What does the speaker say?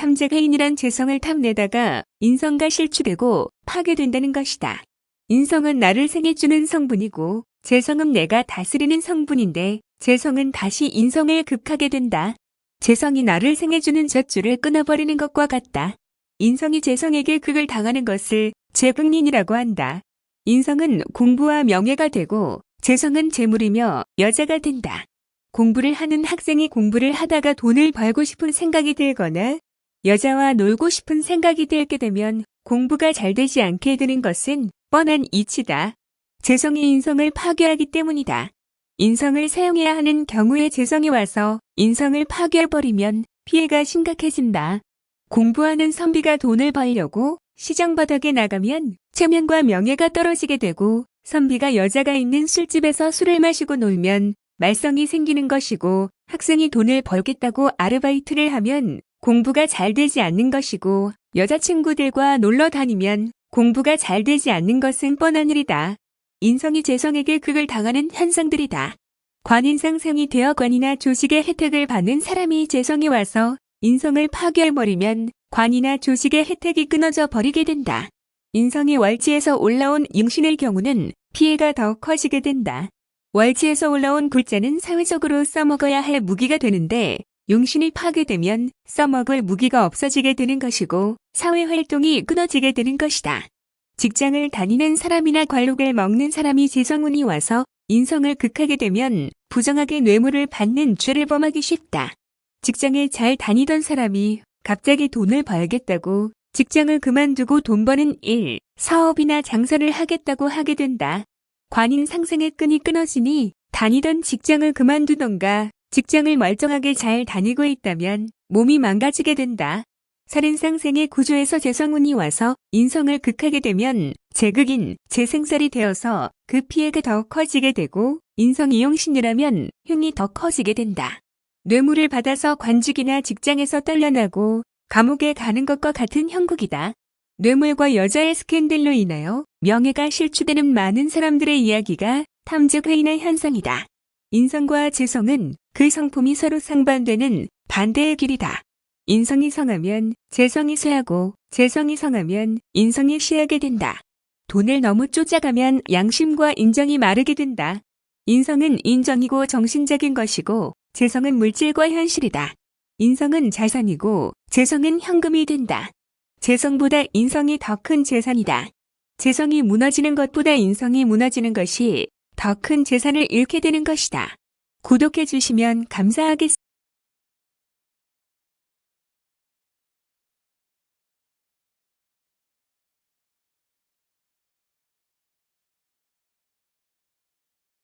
탐재회인이란 재성을 탐내다가 인성과 실추되고 파괴된다는 것이다. 인성은 나를 생해주는 성분이고 재성은 내가 다스리는 성분인데 재성은 다시 인성을 극하게 된다. 재성이 나를 생해주는 젖줄을 끊어버리는 것과 같다. 인성이 재성에게 극을 당하는 것을 재극린이라고 한다. 인성은 공부와 명예가 되고 재성은 재물이며 여자가 된다. 공부를 하는 학생이 공부를 하다가 돈을 벌고 싶은 생각이 들거나 여자와 놀고 싶은 생각이 들게 되면 공부가 잘 되지 않게 되는 것은 뻔한 이치다. 재성이 인성을 파괴하기 때문이다. 인성을 사용해야 하는 경우에 재성이 와서 인성을 파괴해버리면 피해가 심각해진다. 공부하는 선비가 돈을 벌려고 시장 바닥에 나가면 체면과 명예가 떨어지게 되고 선비가 여자가 있는 술집에서 술을 마시고 놀면 말썽이 생기는 것이고 학생이 돈을 벌겠다고 아르바이트를 하면 공부가 잘 되지 않는 것이고 여자친구들과 놀러 다니면 공부가 잘 되지 않는 것은 뻔한 일이다. 인성이 재성에게 극을 당하는 현상들이다. 관인상생이 되어 관이나 조식의 혜택을 받는 사람이 재성이 와서 인성을 파괴해버리면 관이나 조식의 혜택이 끊어져 버리게 된다. 인성이 월지에서 올라온 융신의 경우는 피해가 더 커지게 된다. 월지에서 올라온 굴자는 사회적으로 써먹어야 할 무기가 되는데 용신이 파괴되면 써먹을 무기가 없어지게 되는 것이고 사회 활동이 끊어지게 되는 것이다. 직장을 다니는 사람이나 관록을 먹는 사람이 재성운이 와서 인성을 극하게 되면 부정하게 뇌물을 받는 죄를 범하기 쉽다. 직장에 잘 다니던 사람이 갑자기 돈을 벌겠다고 직장을 그만두고 돈 버는 일, 사업이나 장사를 하겠다고 하게 된다. 관인 상생의 끈이 끊어지니 다니던 직장을 그만두던가 직장을 멀쩡하게 잘 다니고 있다면 몸이 망가지게 된다. 살인상생의 구조에서 재성운이 와서 인성을 극하게 되면 재극인, 재생살이 되어서 그 피해가 더 커지게 되고 인성 이용신이라면 흉이 더 커지게 된다. 뇌물을 받아서 관직이나 직장에서 떨려나고 감옥에 가는 것과 같은 형국이다. 뇌물과 여자의 스캔들로 인하여 명예가 실추되는 많은 사람들의 이야기가 탐즉 회인의 현상이다. 인성과 재성은 그 성품이 서로 상반되는 반대의 길이다. 인성이 성하면 재성이 쇠하고 재성이 성하면 인성이 쉬하게 된다. 돈을 너무 쫓아가면 양심과 인정이 마르게 된다. 인성은 인정이고 정신적인 것이고 재성은 물질과 현실이다. 인성은 자산이고 재성은 현금이 된다. 재성보다 인성이 더 큰 재산이다. 재성이 무너지는 것보다 인성이 무너지는 것이 더 큰 재산을 잃게 되는 것이다. 구독해 주시면 감사하겠습니다.